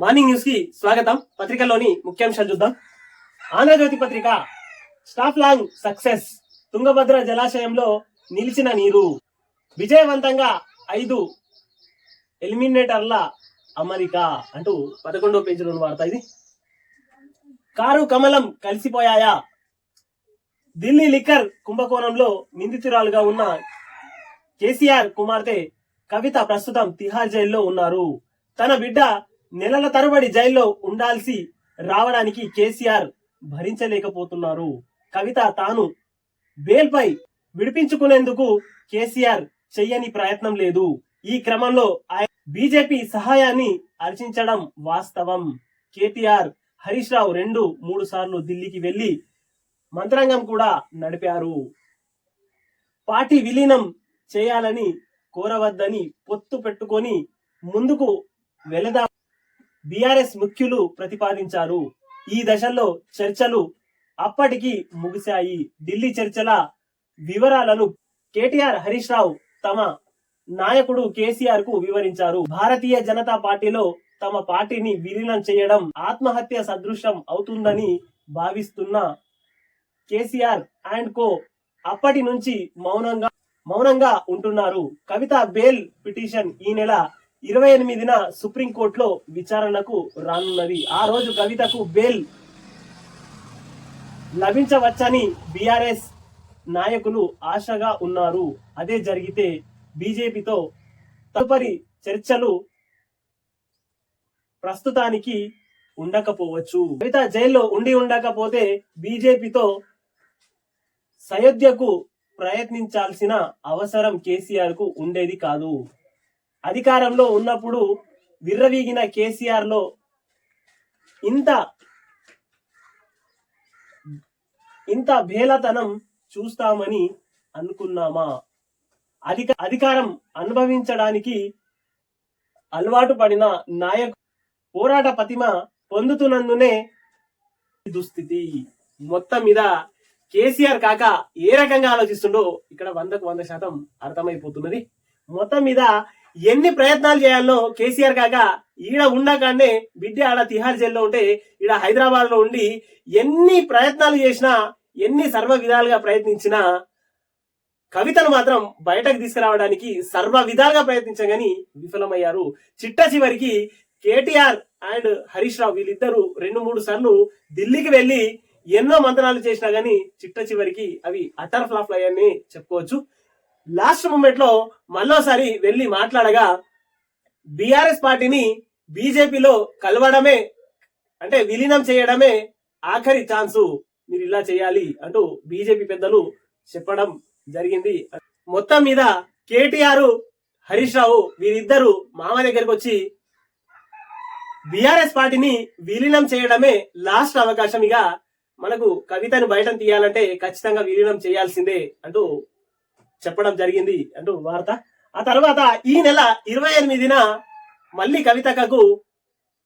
Morning న్యూస్కి స్వాగతం. పత్రికలోని ముఖ్యాంశాలు చూద్దాం. ఆంధ్రజ్యోతి పత్రిక స్టాఫ్ లాంగ్ సక్సెస్ తుంగభద్ర జలాశయంలో నిలిచిన నీరు. విజయవంతంగా ఐదు ఎలిమినేటర్ల అమరిక అంటూ పదకొండో పేజీలోని వార్త ఇది. కారు కమలం కలిసిపోయాయా? ఢిల్లీ లిక్కర్ కుంభకోణంలో నిందితురాలుగా ఉన్న కేసీఆర్ కుమార్తె కవిత ప్రస్తుతం తిహార్ జైల్లో ఉన్నారు. తన బిడ్డ నెలల తరబడి జైల్లో ఉండాల్సి రావడానికి కేసీఆర్ భరించలేకపోతున్నారు. కవిత తాను బేల్పై విడిపించుకునేందుకు కేసీఆర్ చెయ్యని ప్రయత్నం లేదు. ఈ క్రమంలో బీజేపీ సహాయాన్ని అర్చించడం వాస్తవం. కేటీఆర్ హరీష్ రావు రెండు మూడు సార్లు ఢిల్లీకి వెళ్ళి మంత్రాంగం కూడా నడిపారు. పార్టీ విలీనం చేయాలని కోరవద్దని పొత్తు పెట్టుకొని ముందుకు వెళదా బీఆర్ఎస్ ముఖ్యులు ప్రతిపాదించారు. ఈ దశల్లో చర్చలు అప్పటికి ముగిశాయి. ఢిల్లీ చర్చల వివరాలను కేటీఆర్ హరీష్ రావు తమ నాయకుడు కేసీఆర్కు వివరించారు. భారతీయ జనతా పార్టీలో తమ పార్టీని విలీనం చేయడం ఆత్మహత్య సదృశం అవుతుందని భావిస్తున్న కేసీఆర్ అండ్ కో అప్పటి నుంచి మౌనంగా మౌనంగా ఉంటున్నారు. కవిత బేల్ పిటిషన్ ఈ నెల ఇరవై ఎనిమిదిన సుప్రీంకోర్టులో విచారణకు రానున్నది. ఆ రోజు కవితకు బెయిల్ లభించవచ్చని బీఆర్ఎస్ నాయకులు ఆశగా ఉన్నారు. అదే జరిగితే బీజేపీతో తదుపరి చర్చలు ప్రస్తుతానికి ఉండకపోవచ్చు. కవిత జైల్లో ఉండి ఉండకపోతే బీజేపీతో సయోధ్యకు ప్రయత్నించాల్సిన అవసరం కేసీఆర్కు ఉండేది కాదు. అధికారంలో ఉన్నప్పుడు విర్రవీగిన కేసీఆర్లో ఇంత ఇంత భేలతనం చూస్తామని అనుకున్నామా? అధిక అధికారం అనుభవించడానికి అలవాటు పడిన నాయకు పోరాట పతిమ పొందుతున్నందునే దుస్థితి. మొత్తం మీద కేసీఆర్ కాక ఏ రకంగా ఆలోచిస్తుండో ఇక్కడ వందకు వంద శాతం అర్థమైపోతున్నది. మొత్తం మీద ఎన్ని ప్రయత్నాలు చేయాలో కేసీఆర్ కాక ఈడ ఉండగానే బిడ్డ ఆడ తిహార్ జైల్లో ఉంటే ఈడ హైదరాబాద్లో ఉండి ఎన్ని ప్రయత్నాలు చేసినా ఎన్ని సర్వ విధాలుగా ప్రయత్నించినా కవితను మాత్రం బయటకు తీసుకురావడానికి సర్వ విధాలుగా ప్రయత్నించగాని విఫలమయ్యారు. చిట్ట చివరికి కేటీఆర్ అండ్ హరీష్ రావు వీళ్ళిద్దరూ రెండు మూడు సార్లు ఢిల్లీకి వెళ్ళి ఎన్నో మంత్రాలు చేసినా గానీ చిట్ట చివరికి అవి అటర్ ఫ్లాప్ అయ్యాయని చెప్పుకోవచ్చు. లాస్ట్ మూమెంట్లో మళ్ళోసారి వెళ్ళి మాట్లాడగా బీఆర్ఎస్ పార్టీని బీజేపీలో కలవడమే అంటే విలీనం చేయడమే ఆఖరి ఛాన్సు. మీరు ఇలా చేయాలి అంటూ బీజేపీ పెద్దలు చెప్పడం జరిగింది. మొత్తం మీద కేటీఆర్ హరీష్ రావు వీరిద్దరు మామ దగ్గరికి వచ్చి బీఆర్ఎస్ పార్టీని విలీనం చేయడమే లాస్ట్ అవకాశం. ఇక మనకు కవితను బయట తీయాలంటే ఖచ్చితంగా విలీనం చేయాల్సిందే అంటూ చెప్పడం జరిగింది అంటూ వార్త. ఆ తర్వాత ఈ నెల ఇరవై ఎనిమిదిన మళ్ళీ కవితకు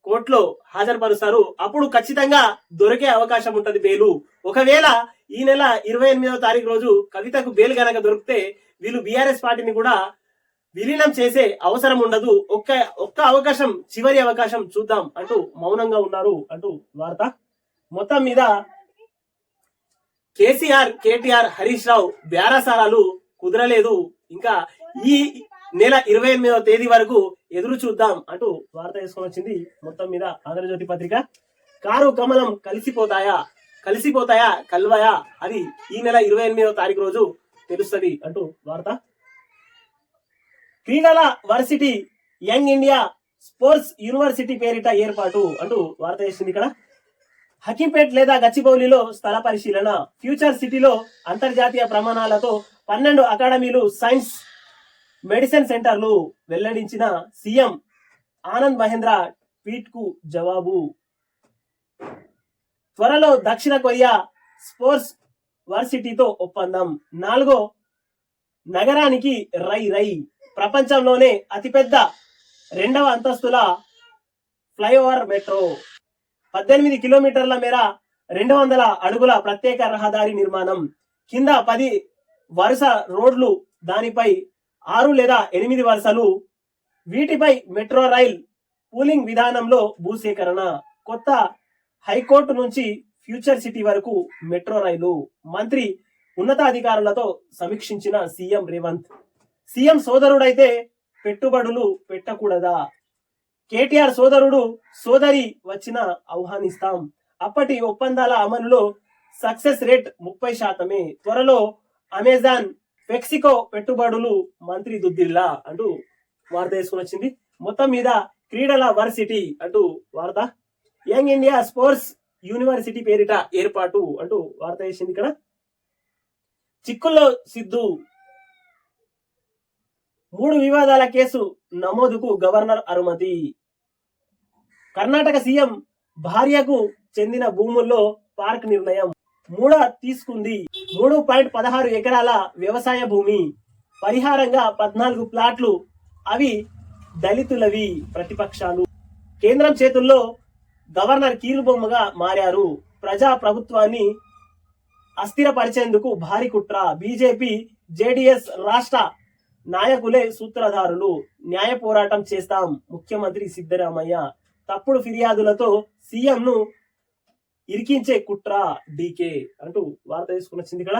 కోర్టులో హాజరుపరుస్తారు. అప్పుడు ఖచ్చితంగా దొరికే అవకాశం ఉంటది బెయిలు. ఒకవేళ ఈ నెల ఇరవై ఎనిమిదవ తారీఖు రోజు కవితకు బెయిల్ గనక దొరికితే వీళ్ళు బీఆర్ఎస్ పార్టీని కూడా విలీనం చేసే అవసరం ఉండదు. ఒక్క ఒక్క అవకాశం చివరి అవకాశం చూద్దాం అంటూ మౌనంగా ఉన్నారు అంటూ వార్త. మొత్తం మీద కేసీఆర్ కేటీఆర్ హరీష్ రావు బేరాసారాలు కుదరలేదు. ఇంకా ఈ నెల ఇరవై ఎనిమిదవ తేదీ వరకు ఎదురు చూద్దాం అంటూ వార్త వేసుకొని వచ్చింది మొత్తం మీద ఆంధ్రజ్యోతి పత్రిక. కారు కమలం కలిసిపోతాయా? కలిసిపోతాయా? కల్వయా? అది ఈ నెల ఇరవై ఎనిమిదవ తారీఖు రోజు తెలుస్తుంది అంటూ వార్త. క్రీడల varsity young India sports university పేరిట ఏర్పాటు అంటూ వార్త చేసింది ఇక్కడ. హకీంపేట్ లేదా గచ్చిబౌలిలో స్థల పరిశీలన ఫ్యూచర్ సిటీలో అంతర్జాతీయ ప్రమాణాలతో పన్నెండు అకాడమీలు సైన్స్ మెడిసిన్ సెంటర్లు వెల్లడించిన సీఎం ఆనంద్ మహేంద్ర ట్వీట్కు జవాబు. త్వరలో దక్షిణ కొరియా స్పోర్ట్స్ వర్సిటీతో ఒప్పందం. నాలుగో నగరానికి రై రై. ప్రపంచంలోనే అతిపెద్ద రెండవ అంతస్తుల ఫ్లైఓవర్ మెట్రో. పద్దెనిమిది కిలోమీటర్ల మేర రెండు వందల అడుగుల ప్రత్యేక రహదారి నిర్మాణం. కింద పది వరుస రోడ్లు దానిపై ఆరు లేదా ఎనిమిది వరుసలు వీటిపై మెట్రో రైల్ పూలింగ్ విధానంలో భూసేకరణ కొత్త హైకోర్టు నుంచి ఫ్యూచర్ సిటీ వరకు మెట్రో రైలు. మంత్రి ఉన్నతాధికారులతో సమీక్షించిన సీఎం రేవంత్. సీఎం సోదరుడైతే పెట్టుబడులు పెట్టకూడదా? కేటీఆర్ సోదరుడు సోదరి వచ్చిన ఆహ్వానిస్తాం. అప్పటి ఒప్పందాల అమలులో సక్సెస్ రేట్ ముప్పై శాతమే. త్వరలో అమెజాన్ మెక్సికో పెట్టుబడులు మంత్రి దుద్దిల్లా అంటూ వార్త వేసుకుని వచ్చింది. మొత్తం మీద క్రీడల వర్సిటీ అంటూ వార్త. యంగ్ ఇండియా స్పోర్ట్స్ యూనివర్సిటీ పేరిట ఏర్పాటు అంటూ వార్త వేసింది ఇక్కడ. చిక్కుల్లో సిద్ధు మూడు వివాదాల కేసు నమోదుకు గవర్నర్ అనుమతి. కర్ణాటక సీఎం భార్యకు చెందిన భూముల్లో పార్క్ నిర్ణయం. మూడ తీసుకుంది. మూడు పాయింట్ పదహారు ఎకరాల వ్యవసాయ భూమి. పరిహారంగా పద్నాలుగు ప్లాట్లు. అవి దళితులవి ప్రతిపక్షాలు. కేంద్రం చేతుల్లో గవర్నర్ కీలుబొమ్మగా మారారు. ప్రజా ప్రభుత్వాన్ని అస్థిరపరిచేందుకు భారీ కుట్ర. బీజేపీ జేడీఎస్ రాష్ట్ర నాయకులే సూత్రధారులు. న్యాయ పోరాటం చేస్తాం. ముఖ్యమంత్రి సిద్ధరామయ్య తప్పుడు ఫిర్యాదులతో సీఎంను ఇరికించే కుట్ర డీకే అంటూ వార్త తీసుకుని వచ్చింది ఇక్కడ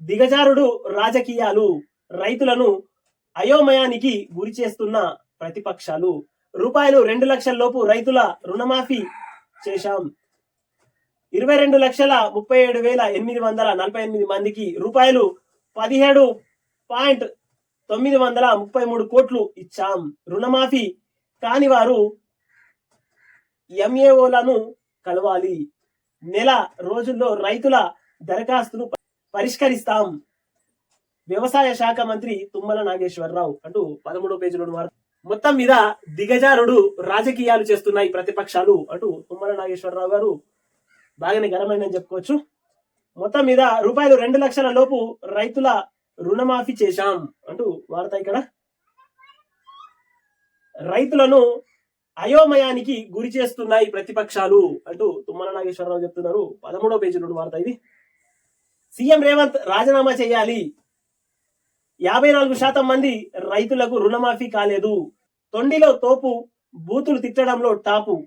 దిగజారుడు రాజకీయాలు రైతులను అయోమయానికి గురి చేస్తున్న ప్రతిపక్షాలు. రూపాయలు రెండు లక్షల లోపు రైతుల రుణమాఫీ చేశాం. ఇరవై రెండు లక్షల ముప్పై ఏడు వేల ఎనిమిది వందల నలభై ఎనిమిది మందికి రూపాయలు పదిహేడు పాయింట్ తొమ్మిది వందల ముప్పై మూడు కోట్లు ఇచ్చాం. రుణమాఫీ కాని వారు ఎంఏఓలను కలవాలి. నెల రోజుల్లో రైతుల దరఖాస్తును పరిష్కరిస్తాం. వ్యవసాయ శాఖ మంత్రి తుమ్మల నాగేశ్వరరావు అంటూ పదమూడో పేజీలో వార్త. మొత్తం మీద దిగజారుడు రాజకీయాలు చేస్తున్నాయి ప్రతిపక్షాలు అంటూ తుమ్మల నాగేశ్వరరావు గారు బాగానే ఘనమైందని చెప్పుకోవచ్చు. మొత్తం మీద రూపాయలు రెండు లక్షల లోపు రైతుల రుణమాఫీ చేశాం అంటూ వార్త ఇక్కడ. రైతులను అయోమయానికి గురి చేస్తున్నాయి ప్రతిపక్షాలు అంటూ తుమ్మల నాగేశ్వరరావు చెప్తున్నారు. పదమూడో పేజీలో వార్త ఇది. సీఎం రేవంత్ రాజీనామా చేయాలి. యాభై నాలుగు శాతం మంది రైతులకు రుణమాఫీ కాలేదు. తొండిలో తోపు బూతులు తిట్టడంలో టాపు.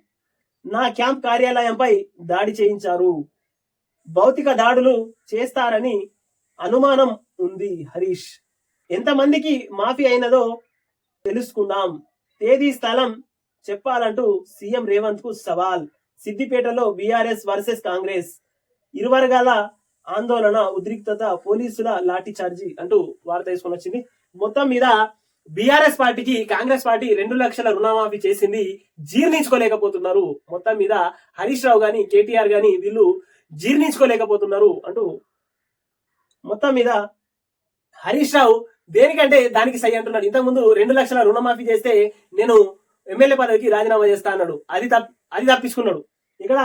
నా క్యాంప్ కార్యాలయంపై దాడి చేయించారు. భౌతిక దాడులు చేస్తారని అనుమానం ఉంది హరీష్. ఎంతమందికి మాఫీ అయినదో తెలుసుకుందాం. తేదీ స్థలం చెప్పాలంటూ సీఎం రేవంత్కు సవాల్. సిద్దిపేటలో బీఆర్ఎస్ వర్సెస్ కాంగ్రెస్. ఇరు వర్గాల ఆందోళన ఉద్రిక్తత పోలీసుల లాఠీ చార్జీ అంటూ వార్త తీసుకొని వచ్చింది. మొత్తం మీద బీఆర్ఎస్ పార్టీకి కాంగ్రెస్ పార్టీ రెండు లక్షల రుణమాఫీ చేసింది. జీర్ణించుకోలేకపోతున్నారు. మొత్తం మీద హరీష్ రావు గాని కేటీఆర్ గాని వీళ్ళు జీర్ణించుకోలేకపోతున్నారు అంటూ మొత్తం మీద హరీష్ రావు దేనికంటే దానికి సై అంటున్నాడు. ఇంతకుముందు రెండు లక్షల రుణమాఫీ చేస్తే నేను ఎమ్మెల్యే పదవికి రాజీనామా చేస్తా అన్నాడు. అది తప్ అది తప్పించుకున్నాడు. ఇక్కడ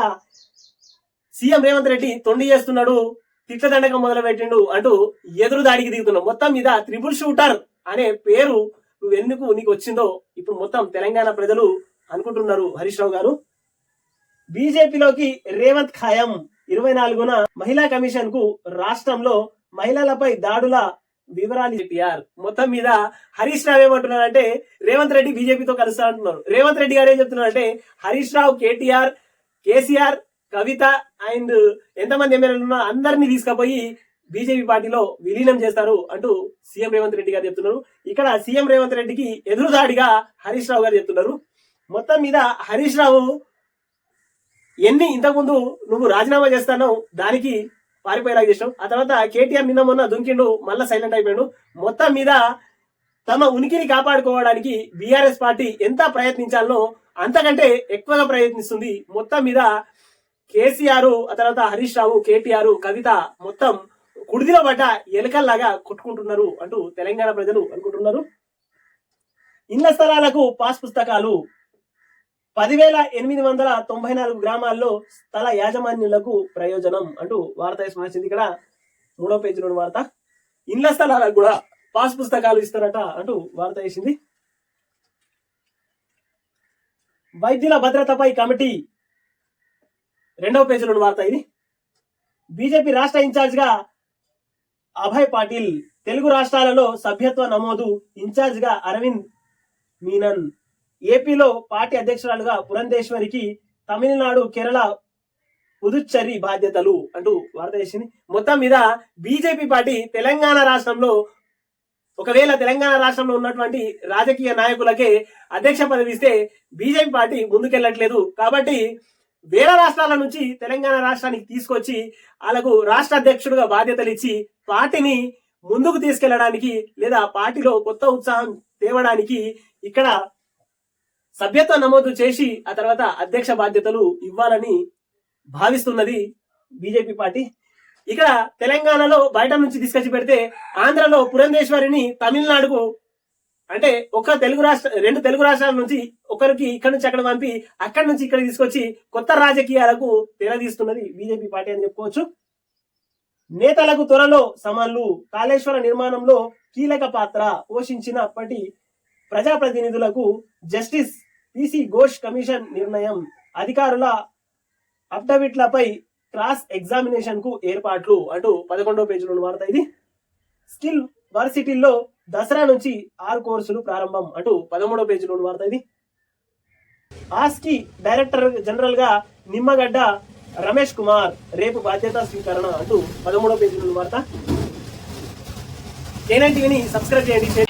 సీఎం రేవంత్ రెడ్డి తొండి చేస్తున్నాడు తిట్లదండకం మొదలు పెట్టిండు అంటూ ఎదురు దాడికి దిగుతున్నాడు. మొత్తం మీద త్రిబుల్ షూటర్ అనే పేరు నువ్వు ఎందుకు నీకు వచ్చిందో ఇప్పుడు మొత్తం తెలంగాణ ప్రజలు అనుకుంటున్నారు హరీష్ రావు గారు. బీజేపీలోకి రేవంత్ ఖాయం. ఇరవై నాలుగున మహిళా కమిషన్కు రాష్ట్రంలో మహిళలపై దాడుల వివరాలు చెప్పారు మొత్తం మీద హరీష్ రావు ఏమంటున్నారంటే రేవంత్ రెడ్డి బీజేపీతో కలుస్తా అంటున్నారు రేవంత్ రెడ్డి గారు ఏం చెప్తున్నారంటే Harish Rao KTR KCR Kavitha and ఎంతమంది ఎమ్మెల్యేలు ఉన్నా అందరినీ తీసుకుపోయి బీజేపీ పార్టీలో విలీనం చేస్తారు అంటూ సీఎం రేవంత్ రెడ్డి గారు చెప్తున్నారు. ఇక్కడ సీఎం రేవంత్ రెడ్డికి ఎదురుదాడిగా హరీష్ రావు గారు చెప్తున్నారు. మొత్తం మీద హరీష్ రావు ఎన్ని ఇంతకుముందు నువ్వు రాజీనామా చేస్తానో దానికి పారిపోయేలాగా చేసావు ఆ తర్వాత కేటీఆర్ నిన్న మొన్న దుంకిండు మళ్ళా సైలెంట్ అయిపోయాడు. మొత్తం మీద తమ ఉనికిని కాపాడుకోవడానికి బీఆర్ఎస్ పార్టీ ఎంత ప్రయత్నించాలనో అంతకంటే ఎక్కువగా ప్రయత్నిస్తుంది. మొత్తం మీద కేసీఆర్ ఆ తర్వాత హరీష్ రావు కేటీఆర్ కవిత మొత్తం కుడిదిలో పడ్డ ఎలకల్లాగా కొట్టుకుంటున్నారు అంటూ తెలంగాణ ప్రజలు అనుకుంటున్నారు. ఇళ్ళ స్థలాలకు పాస్ పుస్తకాలు పదివేల ఎనిమిది వందల తొంభై నాలుగు గ్రామాల్లో స్థల యాజమాన్యులకు ప్రయోజనం అంటూ వార్త వేసుకొచ్చింది ఇక్కడ మూడో పేజీలోని వార్త. ఇండ్ల స్థలాలకు కూడా పాస్ పుస్తకాలు ఇస్తారట అంటూ వార్త వేసింది. వైద్యుల భద్రతపై కమిటీ. రెండవ పేజీలోని వార్త ఇది. బీజేపీ రాష్ట్ర ఇన్ఛార్జ్గా అభయ్ పాటిల్ తెలుగు రాష్ట్రాలలో సభ్యత్వ నమోదు ఇన్ఛార్జ్గా అరవింద్ మీనన్ ఏపీలో పార్టీ అధ్యక్షురాలుగా పురంధేశ్వరికి తమిళనాడు కేరళ పుదుచ్చేరి బాధ్యతలు అంటూ వార్త చేసింది. మొత్తం మీద బీజేపీ పార్టీ తెలంగాణ రాష్ట్రంలో ఒకవేళ తెలంగాణ రాష్ట్రంలో ఉన్నటువంటి రాజకీయ నాయకులకే అధ్యక్ష పదవి ఇస్తే బీజేపీ పార్టీ ముందుకెళ్ళట్లేదు. కాబట్టి వేరే రాష్ట్రాల నుంచి తెలంగాణ రాష్ట్రానికి తీసుకొచ్చి వాళ్ళకు రాష్ట్ర అధ్యక్షుడిగా బాధ్యతలు ఇచ్చి పార్టీని ముందుకు తీసుకెళ్ళడానికి లేదా పార్టీలో కొత్త ఉత్సాహం తేవడానికి ఇక్కడ సభ్యత్వ నమోదు చేసి ఆ తర్వాత అధ్యక్ష బాధ్యతలు ఇవ్వాలని భావిస్తున్నది బీజేపీ పార్టీ. ఇక్కడ తెలంగాణలో బయట నుంచి తీసుకొచ్చి పెడితే ఆంధ్రలో పురంధేశ్వరిని తమిళనాడుకు అంటే ఒక తెలుగు రాష్ట్ర రెండు తెలుగు రాష్ట్రాల నుంచి ఒకరికి ఇక్కడ నుంచి అక్కడ పంపి అక్కడి నుంచి ఇక్కడ తీసుకొచ్చి కొత్త రాజకీయాలకు తెరదీస్తున్నది బీజేపీ పార్టీ అని చెప్పుకోవచ్చు. నేతలకు త్వరలో సమన్లు. కాళేశ్వర నిర్మాణంలో కీలక పాత్ర పోషించినప్పటి ప్రజాప్రతినిధులకు జస్టిస్ పీసీ ఘోష్ కమిషన్ నిర్ణయం అధికారుల అఫిడవిట్లపై క్రాస్ ఎగ్జామినేషన్కు ఏర్పాట్లు అంటూ పదకొండవ పేజీలో వార్త ఇది. స్కిల్ వర్సిటీల్లో దసరా నుంచి ఆరు కోర్సులు ప్రారంభం అంటూ పదమూడవ పేజీలో వార్త ఇది. ఆస్కి డైరెక్టర్ జనరల్గా నిమ్మగడ్డ రమేష్ కుమార్ రేపు బాధ్యత స్వీకరణ అంటూ పదమూడవ పేజీలో వార్త. కేనన్ సబ్స్క్రైబ్ చేయండి.